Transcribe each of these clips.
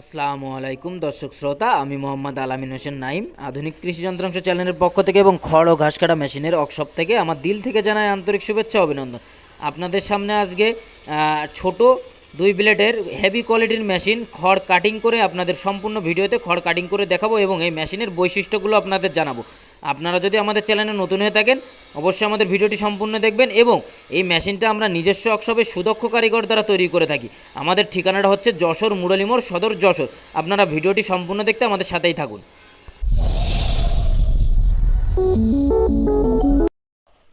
আসসালামু আলাইকুম, দর্শক শ্রোতা। আমি মোহাম্মদ আলামিন হোসেন নাইম আধুনিক কৃষি যন্ত্রাংশ চ্যানেলের পক্ষ থেকে এবং খড় ও ঘাস কাটা মেশিনের অকশপ থেকে আমার দিল থেকে জানাই আন্তরিক শুভেচ্ছা অভিনন্দন। আপনাদের সামনে আজকে ছোট দুই ব্লেডের হেভি কোয়ালিটির মেশিন খড় কাটিং করে আপনাদের সম্পূর্ণ ভিডিওতে খড় কাটিং করে দেখাবো এবং এই মেশিনের বৈশিষ্ট্যগুলো আপনাদের জানাব। আপনারা যদি আমাদের চ্যানেলে নতুন হয়ে থাকেন, অবশ্যই আমাদের ভিডিওটি সম্পূর্ণ দেখবেন এবং এই মেশিনটা আমরা নিজস্ব ওয়ার্কশপে সুদক্ষ কারিগর দ্বারা তৈরি করে থাকি। আমাদের ঠিকানাটা হচ্ছে যশোর মুরলীমোড় সদর যশোর। আপনারা ভিডিওটি সম্পূর্ণ দেখতে আমাদের সাথেই থাকুন।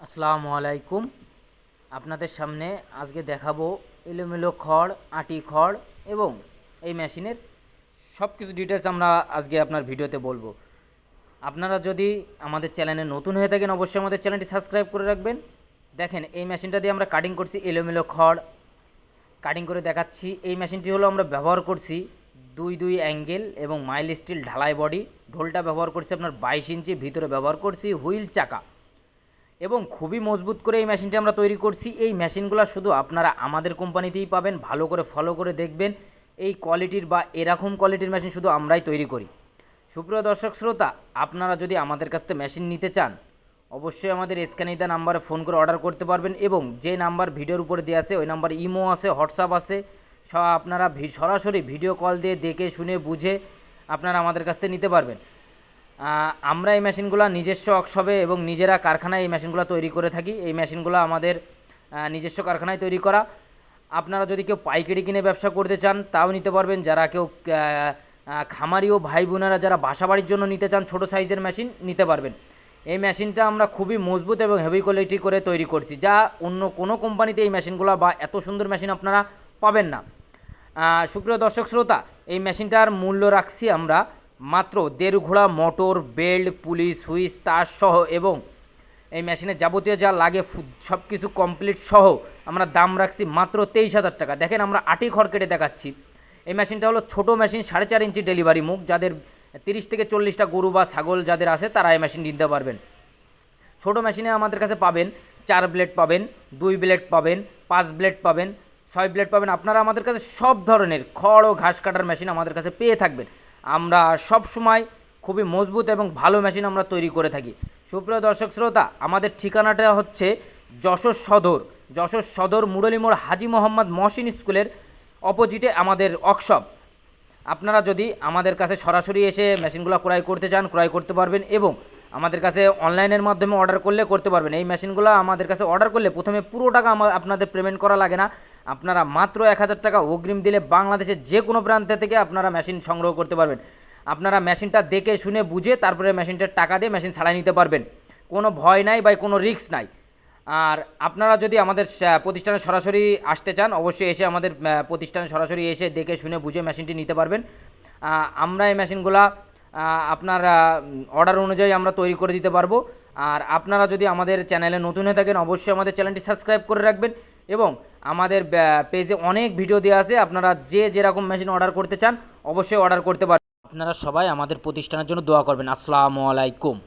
আসসালামু আলাইকুম। আপনাদের সামনে আজকে দেখাবো এলোমেলো খড়, আটি খড় এবং এই মেশিনের সব কিছু ডিটেলস আমরা আজকে আপনার ভিডিওতে বলব। আপনারা যদি আমাদের চ্যানেলে নতুন হয়ে থাকেন, অবশ্যই আমাদের চ্যানেলটি সাবস্ক্রাইব করে রাখবেন। দেখেন, এই মেশিনটা দিয়ে আমরা কাটিং করছি এলোমেলো খড়। কাটিং করে দেখাচ্ছি, এই মেশিনটি হলো আমরা ব্যবহার করছি দুই দুই অ্যাঙ্গেল এবং মাইল স্টিল ঢালাই বডি ঢোলটা ব্যবহার করছি আপনার বাইশ ইঞ্চি, ভিতরে ব্যবহার করছি হুইল চাকা। এবং খুবই মজবুত করে এই মেশিনটি আমরা তৈরি করছি। এই মেশিনগুলো শুধু আপনারা আমাদের কোম্পানিতেই পাবেন, ভালো করে ফলো করে দেখবেন। এই কোয়ালিটির বা এরকম কোয়ালিটির মেশিন শুধু আমরাই তৈরি করি। সুপ্রিয় দর্শক শ্রোতা, আপনারা যদি আমাদের কাছ থেকে মেশিন নিতে চান, অবশ্যই আমাদের স্ক্যানে দেওয়া নাম্বারে ফোন করে অর্ডার করতে পারবেন এবং যে নাম্বার ভিডিওর উপরে দেওয়া আছে, ওই নাম্বার ইমো আছে হোয়াটসঅ্যাপ আছে, সব আপনারা সরাসরি ভিডিও কল দিয়ে দেখে, শুনে, বুঝে আপনারা আমাদের কাছ থেকে নিতে পারবেন। আমরা এই মেশিনগুলো নিজস্ব অক্সবে এবং নিজেরা কারখানায় এই মেশিনগুলো তৈরি করে থাকি। এই মেশিনগুলো আমাদের নিজস্ব কারখানায় তৈরি করা। আপনারা যদি কেউ পাইকারি কিনে ব্যবসা করতে চান, তাও নিতে পারবেন। যারা কেউ খামারি ও ভাই বোনেরা যারা বাসাবাড়ির জন্য নিতে চান ছোট সাইজের মেশিন নিতে পারবেন। এই মেশিনটা আমরা খুবই মজবুত এবং হেভি কোয়ালিটি করে তৈরি করছি, যা অন্য কোনো কোম্পানিতে এই মেশিনগুলো বা এত সুন্দর মেশিন আপনারা পাবেন না। সুপ্রিয় দর্শক শ্রোতা, এই মেশিনটার মূল্য রাখছি আমরা মাত্র দেড় ঘোড়া মোটর, বেল্ট, পুলি, সুইচ, তার সহ এবং এই মেশিনে যাবতীয় যা লাগে সব কিছু কমপ্লিট সহ আমরা দাম রাখছি মাত্র তেইশ হাজার টাকা। দেখেন আমরা আটি খড় কেটে দেখাচ্ছি। এই মেশিনটা হলো ছোটো মেশিন, সাড়ে চার ইঞ্চি ডেলিভারি মুখ। যাদের তিরিশ থেকে চল্লিশটা গরু বা ছাগল যাদের আছে, তারা এই মেশিন নিতে পারবেন। ছোটো মেশিনে আমাদের কাছে পাবেন, চার ব্লেড পাবেন, দুই ব্লেড পাবেন, পাঁচ ব্লেড পাবেন, ছয় ব্লেড পাবেন। আপনারা আমাদের কাছে সব ধরনের খড় ও ঘাস কাটার মেশিন আমাদের কাছে পেয়ে থাকবেন। আমরা সব সময় খুবই মজবুত এবং ভালো মেশিন আমরা তৈরি করে থাকি। সুপ্রিয় দর্শক শ্রোতা, আমাদের ঠিকানাটা হচ্ছে যশোর সদর। যশোর সদর, মুরলীমোড়, হাজি মোহাম্মদ মহসিন স্কুলের অপোজিটে আমাদের ওয়ার্কশপ। আপনারা যদি আমাদের কাছে সরাসরি এসে মেশিনগুলো ক্রয় করতে চান, ক্রয় করতে পারবেন এবং আমাদের কাছে অনলাইনের মাধ্যমে অর্ডার করলে করতে পারবেন। এই মেশিনগুলো আমাদের কাছে অর্ডার করলে প্রথমে পুরো টাকা আপনাদের পেমেন্ট করা লাগে না। আপনারা মাত্র এক হাজার টাকা অগ্রিম দিলে বাংলাদেশের যে কোনো প্রান্তে থেকে আপনারা মেশিন সংগ্রহ করতে পারবেন। আপনারা মেশিনটা দেখে শুনে বুঝে তারপরে মেশিনটার টাকা দিয়ে মেশিন ছাড়াই নিতে পারবেন। কোনো ভয় নাই বা কোনো রিস্ক নাই। আর আপনারা যদি আমাদের প্রতিষ্ঠানে সরাসরি আসতে চান, অবশ্যই এসে আমাদের প্রতিষ্ঠানে সরাসরি এসে দেখে শুনে বুঝে মেশিনটি নিতে পারবেন। আমরা এই মেশিনগুলা আপনার অর্ডার অনুযায়ী আমরা তৈরি করে দিতে পারব। আর আপনারা যদি আমাদের চ্যানেলে নতুন হয়ে থাকেন, অবশ্যই আমাদের চ্যানেলটি সাবস্ক্রাইব করে রাখবেন এবং আমাদের পেজে অনেক ভিডিও দেওয়া আছে। আপনারা যে যেরকম মেশিন অর্ডার করতে চান, অবশ্যই অর্ডার করতে পারবেন। আপনারা সবাই আমাদের প্রতিষ্ঠানের জন্য দোয়া করবেন। আসসালামু আলাইকুম।